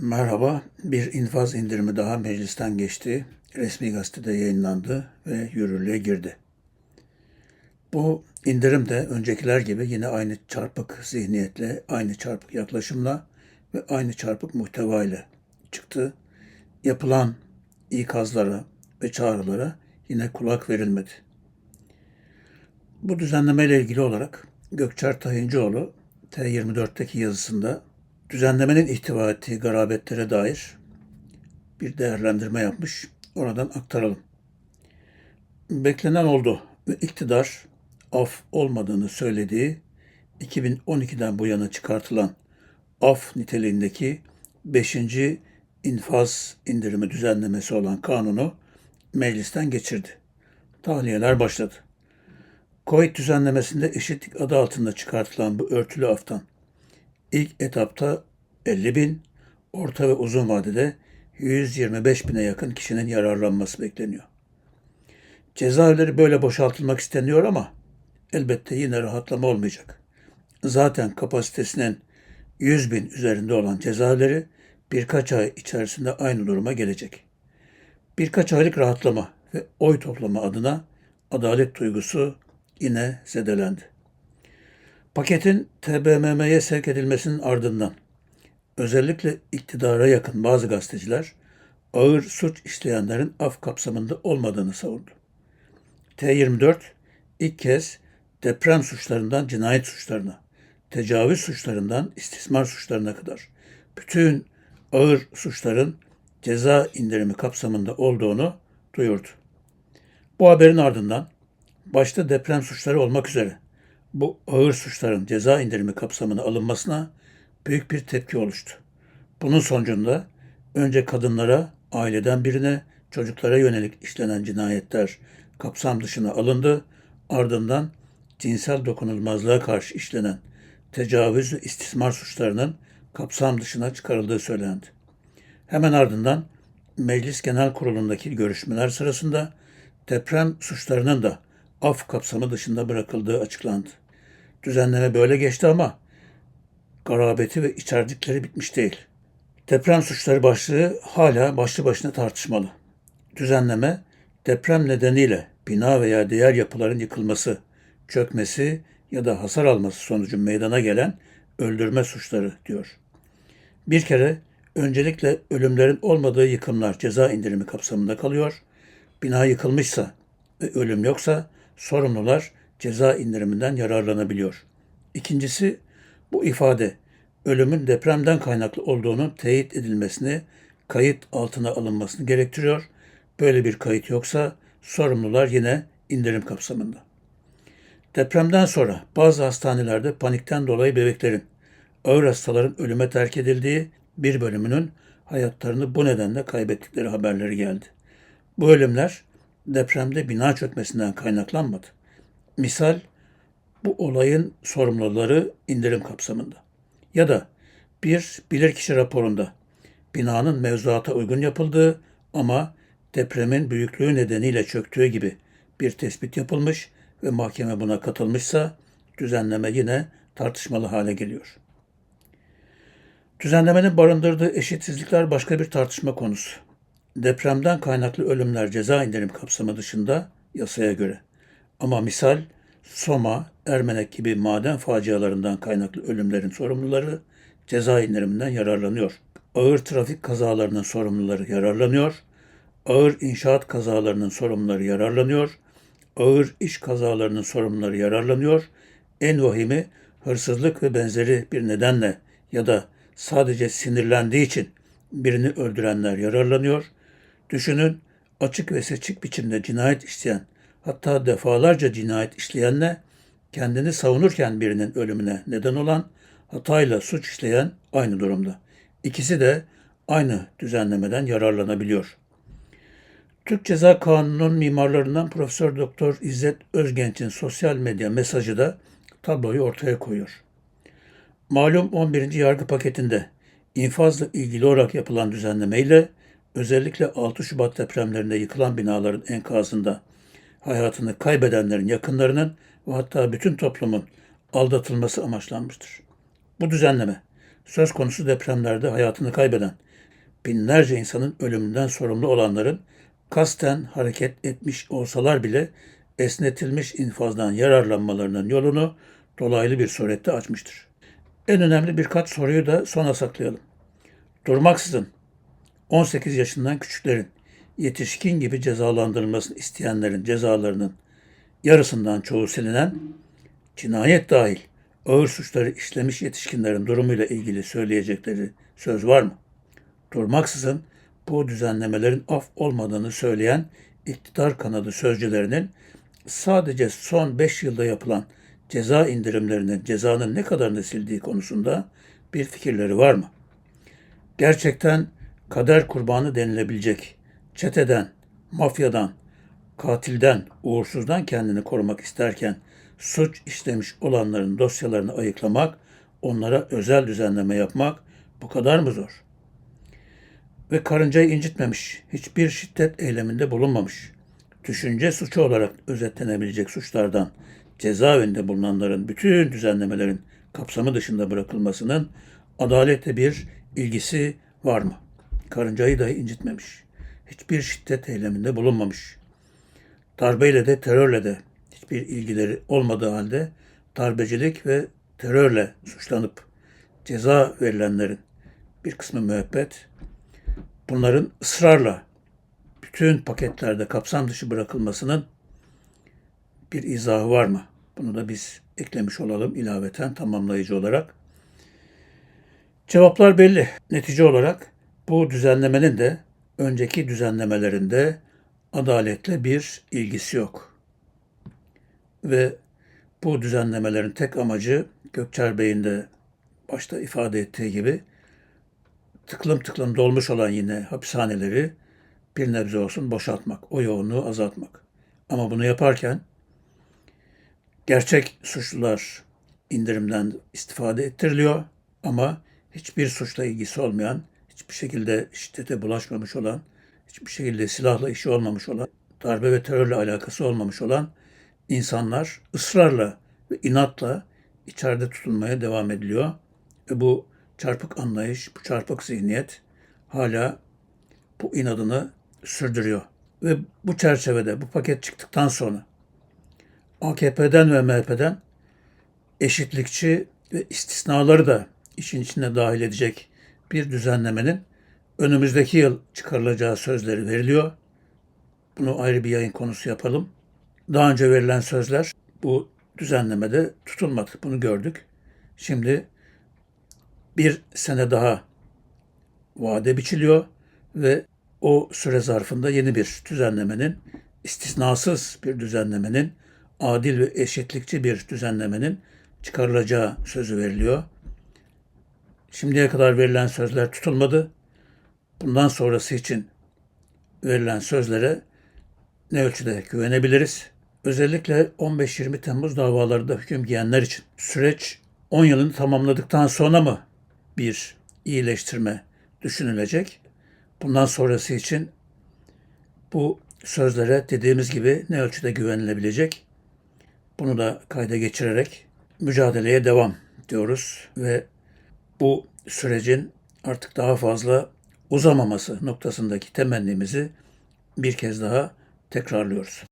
Merhaba, bir infaz indirimi daha meclisten geçti, resmi gazetede yayınlandı ve yürürlüğe girdi. Bu indirim de öncekiler gibi yine aynı çarpık zihniyetle, aynı çarpık yaklaşımla ve aynı çarpık muhteva ile çıktı. Yapılan ikazlara ve çağrılara yine kulak verilmedi. Bu düzenlemeyle ilgili olarak Gökçer Tayincioğlu T24'teki yazısında düzenlemenin ihtiva ettiği garabetlere dair bir değerlendirme yapmış. Oradan aktaralım. Beklenen oldu ve iktidar af olmadığını söylediği 2012'den bu yana çıkartılan af niteliğindeki 5. infaz indirimi düzenlemesi olan kanunu meclisten geçirdi. Tahliyeler başladı. Covid düzenlemesinde eşitlik adı altında çıkartılan bu örtülü aftan ilk etapta 50 bin, orta ve uzun vadede 125 bine yakın kişinin yararlanması bekleniyor. Cezaevleri böyle boşaltılmak isteniyor ama elbette yine rahatlama olmayacak. Zaten kapasitesinin 100 bin üzerinde olan cezaevleri birkaç ay içerisinde aynı duruma gelecek. Birkaç aylık rahatlama ve oy toplama adına adalet duygusu yine zedelendi. Paketin TBMM'ye sevk edilmesinin ardından özellikle iktidara yakın bazı gazeteciler ağır suç işleyenlerin af kapsamında olmadığını savundu. T24 ilk kez deprem suçlarından cinayet suçlarına, tecavüz suçlarından istismar suçlarına kadar bütün ağır suçların ceza indirimi kapsamında olduğunu duyurdu. Bu haberin ardından başta deprem suçları olmak üzere bu ağır suçların ceza indirimi kapsamına alınmasına büyük bir tepki oluştu. Bunun sonucunda önce kadınlara, aileden birine, çocuklara yönelik işlenen cinayetler kapsam dışına alındı. Ardından cinsel dokunulmazlığa karşı işlenen tecavüz ve istismar suçlarının kapsam dışına çıkarıldığı söylendi. Hemen ardından Meclis Genel Kurulu'ndaki görüşmeler sırasında deprem suçlarının da af kapsamı dışında bırakıldığı açıklandı. Düzenleme böyle geçti ama garabeti ve içerdikleri bitmiş değil. Deprem suçları başlığı hala başlı başına tartışmalı. Düzenleme deprem nedeniyle bina veya diğer yapıların yıkılması, çökmesi ya da hasar alması sonucu meydana gelen öldürme suçları diyor. Bir kere öncelikle ölümlerin olmadığı yıkımlar ceza indirimi kapsamında kalıyor. Bina yıkılmışsa ve ölüm yoksa sorumlular ceza indiriminden yararlanabiliyor. İkincisi bu ifade ölümün depremden kaynaklı olduğunun teyit edilmesini, kayıt altına alınmasını gerektiriyor. Böyle bir kayıt yoksa sorumlular yine indirim kapsamında. Depremden sonra bazı hastanelerde panikten dolayı bebeklerin, ağır hastaların ölüme terk edildiği bir bölümünün hayatlarını bu nedenle kaybettikleri haberleri geldi. Bu ölümler depremde bina çökmesinden kaynaklanmadı. Misal bu olayın sorumluları indirim kapsamında. Ya da bir bilirkişi raporunda binanın mevzuata uygun yapıldığı ama depremin büyüklüğü nedeniyle çöktüğü gibi bir tespit yapılmış ve mahkeme buna katılmışsa düzenleme yine tartışmalı hale geliyor. Düzenlemenin barındırdığı eşitsizlikler başka bir tartışma konusu. Depremden kaynaklı ölümler ceza indirim kapsamı dışında yasaya göre. Ama misal Soma, Ermenek gibi maden facialarından kaynaklı ölümlerin sorumluları ceza indiriminden yararlanıyor. Ağır trafik kazalarının sorumluları yararlanıyor. Ağır inşaat kazalarının sorumluları yararlanıyor. Ağır iş kazalarının sorumluları yararlanıyor. En vahimi hırsızlık ve benzeri bir nedenle ya da sadece sinirlendiği için birini öldürenler yararlanıyor. Düşünün açık ve seçik biçimde cinayet işleyen hatta defalarca cinayet işleyenle kendini savunurken birinin ölümüne neden olan hatayla suç işleyen aynı durumda. İkisi de aynı düzenlemeden yararlanabiliyor. Türk Ceza Kanunu'nun mimarlarından Profesör Doktor İzzet Özgenç'in sosyal medya mesajı da tabloyu ortaya koyuyor. Malum 11. yargı paketinde infazla ilgili olarak yapılan düzenlemeyle özellikle 6 Şubat depremlerinde yıkılan binaların enkazında hayatını kaybedenlerin yakınlarının ve hatta bütün toplumun aldatılması amaçlanmıştır. Bu düzenleme söz konusu depremlerde hayatını kaybeden, binlerce insanın ölümünden sorumlu olanların kasten hareket etmiş olsalar bile esnetilmiş infazdan yararlanmalarının yolunu dolaylı bir surette açmıştır. En önemli birkaç soruyu da sona saklayalım. Durmaksızın 18 yaşından küçüklerin yetişkin gibi cezalandırılmasını isteyenlerin cezalarının yarısından çoğu silinen, cinayet dahil ağır suçları işlemiş yetişkinlerin durumuyla ilgili söyleyecekleri söz var mı? Durmaksızın bu düzenlemelerin af olmadığını söyleyen iktidar kanadı sözcülerinin sadece son 5 yılda yapılan ceza indirimlerinin cezanın ne kadarını sildiği konusunda bir fikirleri var mı? Gerçekten kader kurbanı denilebilecek çeteden, mafyadan, katilden, uğursuzdan kendini korumak isterken suç işlemiş olanların dosyalarını ayıklamak, onlara özel düzenleme yapmak bu kadar mı zor? Ve karıncayı incitmemiş, hiçbir şiddet eyleminde bulunmamış, düşünce suçu olarak özetlenebilecek suçlardan cezaevinde bulunanların bütün düzenlemelerin kapsamı dışında bırakılmasının adalete bir ilgisi var mı? Karıncayı dahi incitmemiş. Hiçbir şiddet eyleminde bulunmamış. Darbeyle de terörle de hiçbir ilgileri olmadığı halde darbecilik ve terörle suçlanıp ceza verilenlerin bir kısmı müebbet, bunların ısrarla bütün paketlerde kapsam dışı bırakılmasının bir izahı var mı? Bunu da biz eklemiş olalım ilaveten tamamlayıcı olarak. Cevaplar belli. Netice olarak bu düzenlemenin de önceki düzenlemelerinde adaletle bir ilgisi yok. Ve bu düzenlemelerin tek amacı Gökçer Bey'in de başta ifade ettiği gibi tıklım tıklım dolmuş olan yine hapishaneleri bir nebze olsun boşaltmak, o yoğunluğu azaltmak. Ama bunu yaparken gerçek suçlular indirimden istifade ettiriliyor ama hiçbir suçla ilgisi olmayan, hiçbir şekilde şiddete bulaşmamış olan, hiçbir şekilde silahla işi olmamış olan, darbe ve terörle alakası olmamış olan insanlar ısrarla ve inatla içeride tutulmaya devam ediliyor. Ve bu çarpık anlayış, bu çarpık zihniyet hala bu inadını sürdürüyor. Ve bu çerçevede bu paket çıktıktan sonra AKP'den ve MHP'den eşitlikçi ve istisnaları da işin içine dahil edecek bir düzenlemenin önümüzdeki yıl çıkarılacağı sözleri veriliyor. Bunu ayrı bir yayın konusu yapalım. Daha önce verilen sözler bu düzenlemede tutulmadı. Bunu gördük. Şimdi bir sene daha vade biçiliyor ve o süre zarfında yeni bir düzenlemenin, istisnasız bir düzenlemenin, adil ve eşitlikçi bir düzenlemenin çıkarılacağı sözü veriliyor. Şimdiye kadar verilen sözler tutulmadı. Bundan sonrası için verilen sözlere ne ölçüde güvenebiliriz? Özellikle 15-20 Temmuz davalarında hüküm giyenler için süreç 10 yılını tamamladıktan sonra mı bir iyileştirme düşünülecek? Bundan sonrası için bu sözlere dediğimiz gibi ne ölçüde güvenilebilecek? Bunu da kayda geçirerek mücadeleye devam diyoruz ve bu sürecin artık daha fazla uzamaması noktasındaki temennimizi bir kez daha tekrarlıyoruz.